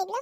ಹೇಳಿದ್ಲು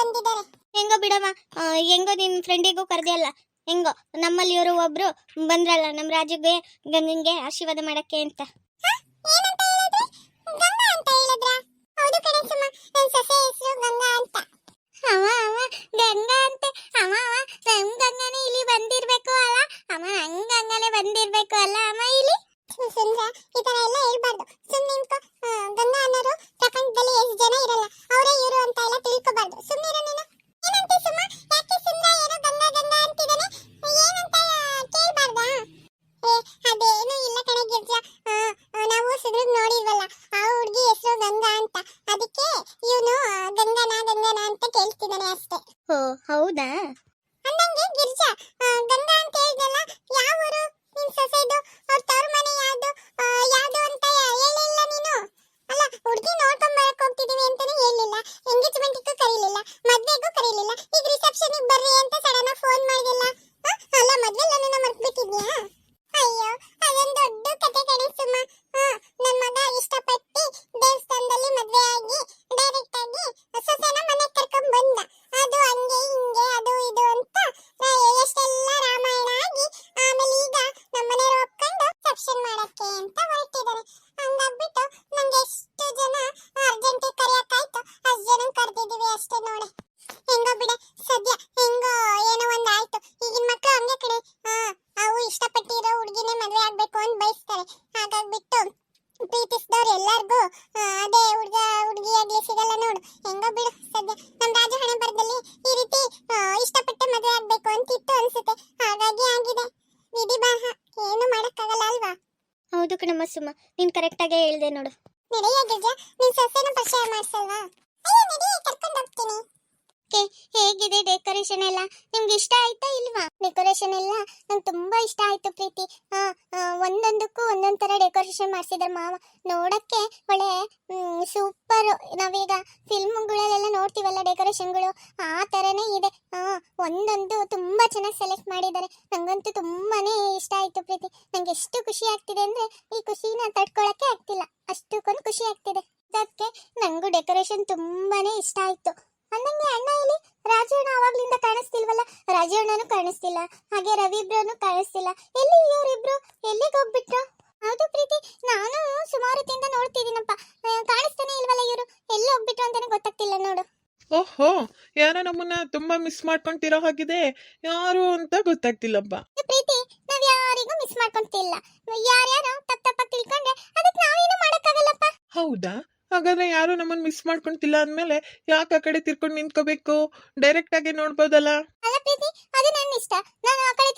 ಬಂದಿದ್ದಾರೆ. ಹೆಂಗೋ ಬಿಡಮ್ಮ ಹೆಂಗೋ ನಿನ್ ಫ್ರೆಂಡಿಗೂ ಕರೆದಿಲ್ಲ ಹೆಂಗೋ ನಮ್ಮಲ್ಲಿ ಇವರು ಒಬ್ರು ಬಂದ್ರಲ್ಲ ನಮ್ಮ ರಾಜುಗೆ ಗಂಗಂಗೆ ಆಶೀರ್ವಾದ ಮಾಡಕ್ಕೆ ಅಂತ. ಏನಂತ ಹೇಳಿದ್ರಿ? ಗಂಗಾ ಅಂತ ಹೇಳಿದ್ರಾ? ಹೌದು ಕಣೆ ಸುಮ ನನ್ನ ಸೊಸೆ ಹೆಸರು ಗಂಗಾ ಅಂತ. ಅವ ಅವ, ಗಂಗಾ ಅಂತೆ. ಅವ ಅವ, ನಮ್ ಇಲ್ಲಿ ಬಂದಿರ್ಬೇಕು ಅಲ್ಲ. ಅಮ್ಮ ನಮ್ ಗಂಗಾನೇ ಬಂದಿರ್ಬೇಕು ಅಲ್ಲ, ಅಮ್ಮ ಇಲ್ಲಿ. ಸುಂದ್ರ ಈ ಎಲ್ಲ ಹೇಳ್ಬಾರ್ದು. ಸುಮ್ಮನೆ ನಿಂತ್ಕೊ. தான் ಮಾಡಕ್ಕೆ ಅಂತ ಹೊರಟಿದ್ದಾರೆ. ಹಂಗಾಗ್ಬಿಟ್ಟು ನಂಗೆ ಎಷ್ಟು ಜನ ಅರ್ಜೆಂಟ್ ಕರೆಯಕ್ಕಾಯ್ತು ಅಷ್ಟು ಜನ ಕರೆದಿದ್ದೀವಿ ಅಷ್ಟೇ ನೋಡಿ. ಹೆಂಗೋ ಬಿಡ, ಸದ್ಯ ಹೆಂಗೋ ಏನೋ ಒಂದು ಆಯ್ತು ಈಗಿನ ಮಕ್ಕಳು ಹಂಗೆ ಕಡೆ ಅವು ಇಷ್ಟಪಟ್ಟಿರೋ ಹುಡುಗಿನೇ ಮದುವೆ ಆಗ್ಬೇಕು ಅಂತ ಬಯಸ್ತಾರೆ. ಹಾಗಾಗ್ಬಿಟ್ಟು ಪ್ರೀತಿಸಿದವ್ರು ಎಲ್ಲರಿಗೂ ಅದೇ ಹುಡುಗ ಹುಡುಗಿ ಆಗ್ಲಿ ಸಿಗಲ್ಲ ನೋಡು. ಹೆಂಗೋ ಬಿಡು, ಸದ್ಯ ಆಯ್ತಾ ಇಲ್ವಾ? ಡೆಕೋರೇಷನ್ ಎಲ್ಲ ನಂಗೆ ತುಂಬಾ ಇಷ್ಟ ಆಯ್ತು ಪ್ರೀತಿ. ಒಂದೊಂದಕ್ಕೂ ಒಂದೊಂದ್ ತರ ಡೆಕೋರೇಷನ್ ಮಾಡಿಸಿದ್ರು ಮಾವ. ನೋಡಕ್ಕೆ ಒಳ್ಳೆ ಸೂಪರ್ ನಾವೀಗ ಫಿಲ್ಮ್ಗಳಲ್ಲೆಲ್ಲ ನೋಡ್ತೀವಲ್ಲ ಡೆಕೋರೇಷನ್ಗಳು ಆ ತರನೇ ಇದೆ. ಒಂದೊಂದು ತುಂಬಾ ಚೆನ್ನಾಗಿ ಸೆಲೆಕ್ಟ್ ಮಾಡಿದ್ದಾರೆ ನಂಗಂತೂ ತುಂಬಾನೇ ಇಷ್ಟ ಆಯ್ತು ಪ್ರೀತಿ. ನಂಗೆ ಎಷ್ಟು ಖುಷಿ ಆಗ್ತಿದೆ ಅಂದ್ರೆ ಈ ಖುಷಿನ ತಡ್ಕೊಳಕ್ಕೆ ಆಗ್ತಿಲ್ಲ. ಅಷ್ಟಕ್ಕೊಂದು ಖುಷಿ ಆಗ್ತಿದೆ. ಅದಕ್ಕೆ ನಂಗೂ ಡೆಕೋರೇಷನ್ ತುಂಬಾನೇ ಇಷ್ಟ ಆಯ್ತು. ಅಂದಂಗೆ ಅಣ್ಣ ಇಲ್ಲಿ ರಾಜಣ್ಣ ಅವಾಗ್ಲಿಂದ ಕಾಣಿಸ್ತಿಲ್ವಲ್ಲ? ರಾಜಣ್ಣನು ಅಣ್ಣನೂ ಕಾಣಿಸ್ತಿಲ್ಲ. ಹಾಗೆ ರವಿಬ್ರನು ಕಾಣಿಸ್ತಿಲ್ಲ. ಎಲ್ಲಿ ಇವರಿಬ್ರು? ಎಲ್ಲಿಗೆ ಹೋಗ್ಬಿಟ್ರು? ಹೌದು ಪ್ರೀತಿ ನಾನು ಸುಮಾರು ಹೊತ್ತಿಂದ ನೋಡ್ತಿದ್ದೀನಪ್ಪ. ಕಾಣಿಸ್ತಾನೆ ಇಲ್ವಲ್ಲ ಇವರು? ಎಲ್ಲಿ ಹೋಗ್ಬಿಟ್ರು ಅಂತಾನೆ ಗೊತ್ತಾಗ್ತಿಲ್ಲ ನೋಡು. ಓಹೋ. ಯಾರೋ ನಮ್ಮನ್ನ ತುಂಬಾ ಮಿಸ್ ಮಾಡ್ಕೊಂತಿರೋ ಹಾಗಿದೆ ಯಾರು ಅಂತ ಗೊತ್ತಾಗ್ತಿಲ್ಲಪ್ಪ. ಪ್ರೀತಿ ನಾವ್ ಯಾರಿಗೂ ಮಿಸ್ ಮಾಡ್ಕೊಂತಿಲ್ಲ. ಯಾರ್ಯಾರು ತಪ್ಪ ತಪ್ಪಾಗಿ ತಿಳ್ಕೊಂಡ್ರೆ ಅದಕ್ಕೆ ನಾವೇನು ಮಾಡಕ್ಕಾಗಲ್ಲಪ್ಪ? ಹೌದಾ? ಹಾಗಾದ್ರೆ ಯಾರು ನಮ್ಮನ್ನ ಮಿಸ್ ಮಾಡ್ಕೊಂತಿಲ್ಲ ಅಂದ್ಮೇಲೆ ಯಾಕೆ ಆ ಕಡೆ ತಿರ್ಕೊಂಡು ನಿಂತ್ಕೋಬೇಕು? ಡೈರೆಕ್ಟ್ ಆಗಿ ನೋಡ್ಬೋದಲ್ಲ? ಪ್ರೀತಿ, ಅದು ನನ್ನ ಇಷ್ಟ ನಾನು ಆ ಕಡೆ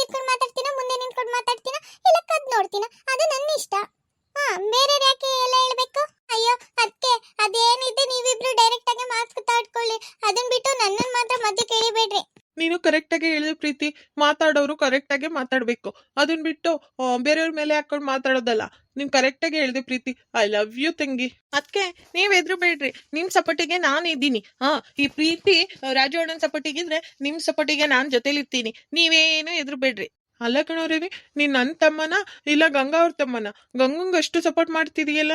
ಪ್ರೀತಿ ಮಾತಾಡೋರು ಕರೆಕ್ಟ್ ಮಾತಾಡಬೇಕು. ಅದನ್ನ ಬಿಟ್ಟು ಆ, ಬೇರೆಯವ್ರ ಮೇಲೆ ಹಾಕೊಂಡು ಮಾತಾಡೋದಲ್ಲ. ನೀನ್ ಕರೆಕ್ಟಾಗಿ ಹೇಳಿದೆ ಪ್ರೀತಿ. ಐ ಲವ್ ಯು ತಂಗಿ. ಅದಕ್ಕೆ ನೀವ್ ಎದ್ರು ಬೇಡ್ರಿ. ನಿಮ್ ಸಪೋರ್ಟಿಗೆ ನಾನು ಇದ್ದೀನಿ. ಹಾ ಈ ಪ್ರೀತಿ ರಾಜು ಸಪೋರ್ಟಿಗಿದ್ರೆ ನಿಮ್ ಸಪೋರ್ಟಿಗೆ ನಾನ್ ಜೊತೆಲಿರ್ತೀನಿ. ನೀವೇನು ಎದ್ರು ಬೇಡ್ರಿ. ಅಲ್ಲ ಕಣೋರಿ ನೀನ್ ನನ್ ತಮ್ಮನ? ಇಲ್ಲ ಗಂಗಾ ಅವ್ರ ತಮ್ಮನ? ಗಂಗಂಗ್ ಅಷ್ಟು ಸಪೋರ್ಟ್ ಮಾಡ್ತಿದೀಯಲ್ಲ?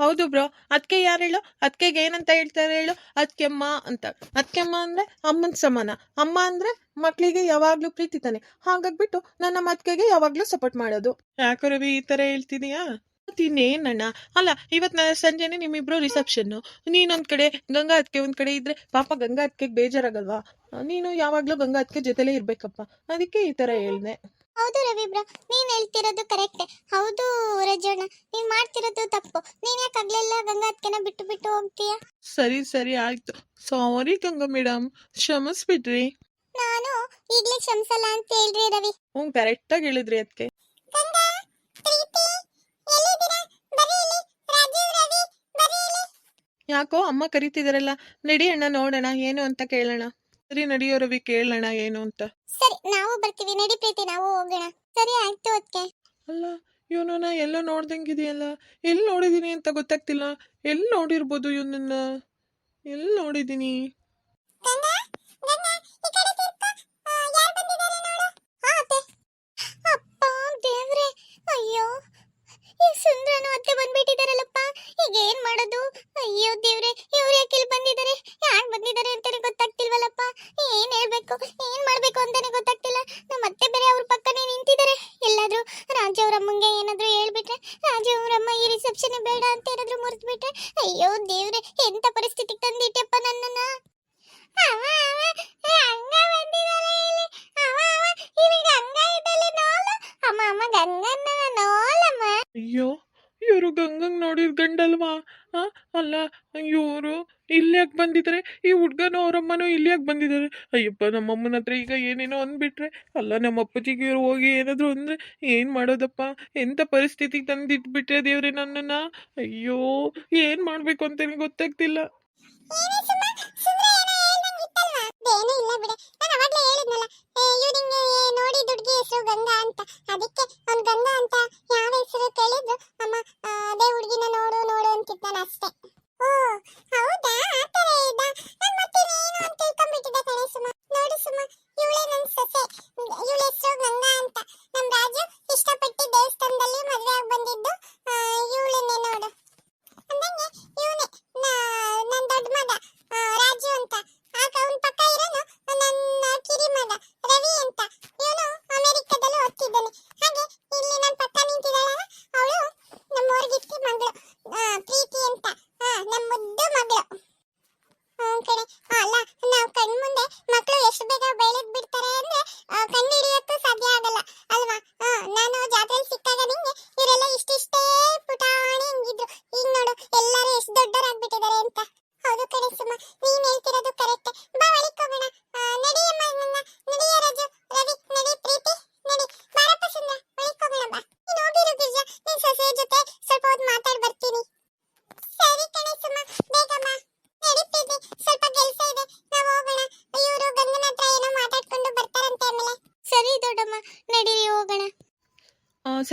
ಹೌದು ಬ್ರೋ. ಅದಕ್ಕೆ ಯಾರು ಹೇಳು? ಅದಕ್ಕೆಗೆ ಏನಂತ ಹೇಳ್ತಾರೆ ಹೇಳು? ಅದಕ್ಕೆಮ್ಮ ಅಂತ. ಅದಕ್ಕೆಮ್ಮ ಅಂದ್ರೆ ಅಮ್ಮನ ಸಮಾನ. ಅಮ್ಮ ಅಂದ್ರೆ ಮಕ್ಕಳಿಗೆ ಯಾವಾಗ್ಲೂ ಪ್ರೀತಿ ತಾನೆ. ಹಾಗಾಗ್ಬಿಟ್ಟು ನನ್ನ ಮತ್ಕೆಗೆ ಯಾವಾಗ್ಲೂ ಸಪೋರ್ಟ್ ಮಾಡೋದು. ಯಾಕೋ ರವಿ ಈ ತರ ಹೇಳ್ತಿದೀಯಾ? ಇನ್ನೇನಣ್ಣ ಅಲ್ಲ ಇವತ್ ನಾನು ಸಂಜೆನೆ ನಿಮ್ಮಿಬ್ರು ರಿಸೆಪ್ಷನ್ ನೀನೊಂದ್ ಕಡೆ ಗಂಗಾ ಅದಕ್ಕೆ ಒಂದ್ ಕಡೆ ಇದ್ರೆ ಪಾಪ ಗಂಗಾ ಅದಕ್ಕೆ ಬೇಜಾರಾಗಲ್ವಾ? ನೀನು ಯಾವಾಗ್ಲೂ ಗಂಗಾ ಅದಕ್ಕೆ ಜೊತೆಲೇ ಇರ್ಬೇಕಪ್ಪ. ಅದಕ್ಕೆ ಈ ತರ ಹೇಳ್ದೆ. ಹೌದು ರವಿಬ್ರ ನೀನ್ ಹೇಳ್ತಿರೋದು ಕರೆಕ್ಟ್ ಹೌದು ರಜಣ್ಣ ನೀನ್ ಮಾಡ್ತಿರೋದು ತಪ್ಪು. ನೀನ್ ಯಾಕೆ ಆಗ್ಲೆಲ್ಲ ಗಂಗಾ ಅತ್ಕೆನ ಬಿಟ್ಟು ಬಿಟ್ಟು ಹೋಗ್ತೀಯ? ಸರಿ ಸರಿ ಆಯ್ತು. ಸಾರಿ ಗಂಗಾ ಮೇಡಮ್ ಕ್ಷಮಿಸ್ಬಿಟ್ರಿ ನಾನು ಈಗ್ಲೇ ಕ್ಷಮಿಸಲ್ಲ ಅಂತ ಹೇಳ್ರಿ ರವಿ. ಹ್ಞೂ ಕರೆಕ್ಟಾಗಿ ಹೇಳಿದ್ರಿ ಅದಕ್ಕೆ ಗಂಗಾ ಪ್ರೀತಿ ಎಲ್ಲಿದ್ದೀರಾ ಬರೀ ಇಲ್ಲಿ ರಾಜೀವ್ ರವಿ ಬರೀ ಇಲ್ಲಿ ಯಾಕೋ ಅಮ್ಮ ಕರಿತಿದಾರಲ್ಲ ನಡಿ ಅಣ್ಣ ನೋಡೋಣ ಏನು ಅಂತ ಕೇಳೋಣ. ಸರಿ ನಡಿಯೋ ರವಿ ಕೇಳೋಣ ಏನು ಅಂತ. ಸರಿ ನಾವು ಬರ್ತೀವಿ. ನಡಿ ಪ್ರೀತಿ ನಾವು ಹೋಗೋಣ. ಸರಿ ಆಯ್ತು ಅದಕ್ಕೆ ಅಲ್ಲ ಇವನನ್ನ ಎಲ್ಲೋ ನೋಡ್ದಂಗಿದೆಯಲ್ಲ ಎಲ್ಲಿ ನೋಡಿದೀನಿ ಅಂತ ಗೊತ್ತಾಗ್ತಿಲ್ಲ. ಎಲ್ಲಿ ನೋಡಿರ್ಬೋದು ಇವನನ್ನ? ಎಲ್ಲಿ ನೋಡಿದೀನಿ? ಗಂಗಾ ಗಂಗಾ! ಏನಾದ್ರೂ ಹೇಳ್ಬಿಟ್ರೆ ರಾಜ ಅವ್ರ ಅಮ್ಮ ಈ ರಿಸೆಪ್ಷನ್ ಬೇಡ ಅಂತ ಏನಾದ್ರೂ ಮುರಿದು ಬಿಟ್ರೆ ಅಯ್ಯೋ ದೇವ್ರೆ ಎಂತ ಪರಿಸ್ಥಿತಿಗೆ ತಂದಿಟ್ಟೆಪ್ಪ ನನ್ನನ್ನ? ಅವ ಅವ ಏ, ಹಂಗ ಬಂದಿದಾಳೆ ಇಲ್ಲಿ. ಅವ ಅವ ಇಲ್ಲಿ ಗಂಗ ಇದ್ದಲ್ಲ ನೋಲು. ಅಮ್ಮ ಅಮ್ಮ ಗಂಗನ್ನ ನೋಲಮ್ಮ. ಅಯ್ಯೋ ಇವರು ಗಂಗಂಗ್ ನೋಡಿದ ಗಂಡಲ್ವಾ? ಆ, ಅಲ್ಲ, ಇವರು ಇಲ್ಲಿ ಯಾಕೆ ಬಂದಿದ್ದಾರೆ ಈ ಹುಡ್ಗನೂ ಅವರಮ್ಮನೂ ಇಲ್ಲಿ ಯಾಕೆ ಬಂದಿದ್ದಾರೆ ಅಯ್ಯಪ್ಪ, ನಮ್ಮಮ್ಮನ ಹತ್ರ ಈಗ ಏನೇನೋ ಅಂದ್ಬಿಟ್ರೆ, ಅಲ್ಲ ನಮ್ಮ ಅಪ್ಪಾಜಿಗೆ ಇವ್ರು ಹೋಗಿ ಏನಾದರೂ ಅಂದ್ರೆ ಏನು ಮಾಡೋದಪ್ಪ? ಎಂಥ ಪರಿಸ್ಥಿತಿಗೆ ತಂದಿಟ್ಬಿಟ್ರೆ ದೇವ್ರೆ ನನ್ನನ್ನ? ಅಯ್ಯೋ, ಏನು ಮಾಡಬೇಕು ಅಂತೇನು ಗೊತ್ತಾಗ್ತಿಲ್ಲ. ಏನೇ ಇಲ್ಲ ಬಿಡೆ. ನಾನು ಅವಾಗ್ಲೇ ಹೇಳಿದ್ನಲ್ಲ ಇವ್ರಿಂಗೆ ನೋಡಿ ದುಡ್ಗಿ ಹೆಸರು ಗಂಗಾ ಅಂತ. ಅದಕ್ಕೆ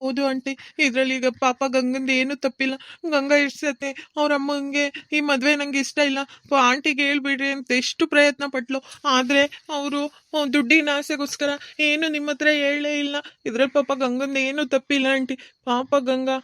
ಹೌದು ಆಂಟಿ, ಇದ್ರಲ್ಲಿ ಈಗ ಪಾಪ ಗಂಗಂದು ಏನು ತಪ್ಪಿಲ್ಲ. ಗಂಗಾ ಇರ್ಸತ್ತೆ ಅವ್ರ ಅಮ್ಮಂಗೆ ಈ ಮದ್ವೆ ನಂಗೆ ಇಷ್ಟ ಇಲ್ಲ. ಆಂಟಿಗೆ ಹೇಳ್ಬಿಡ್ರಿ ಅಂತ ಎಷ್ಟು ಪ್ರಯತ್ನ ಪಟ್ಲು. ಆದ್ರೆ ಅವರು ದುಡ್ಡಿನ ಆಸೆಗೋಸ್ಕರ ಏನು ನಿಮ್ಮ ಹತ್ರ ಹೇಳೇ ಇಲ್ಲ. ಇದ್ರಲ್ಲಿ ಪಾಪ ಗಂಗಂದು ಏನು ತಪ್ಪಿಲ್ಲ ಆಂಟಿ. ಪಾಪ ಗಂಗಾ.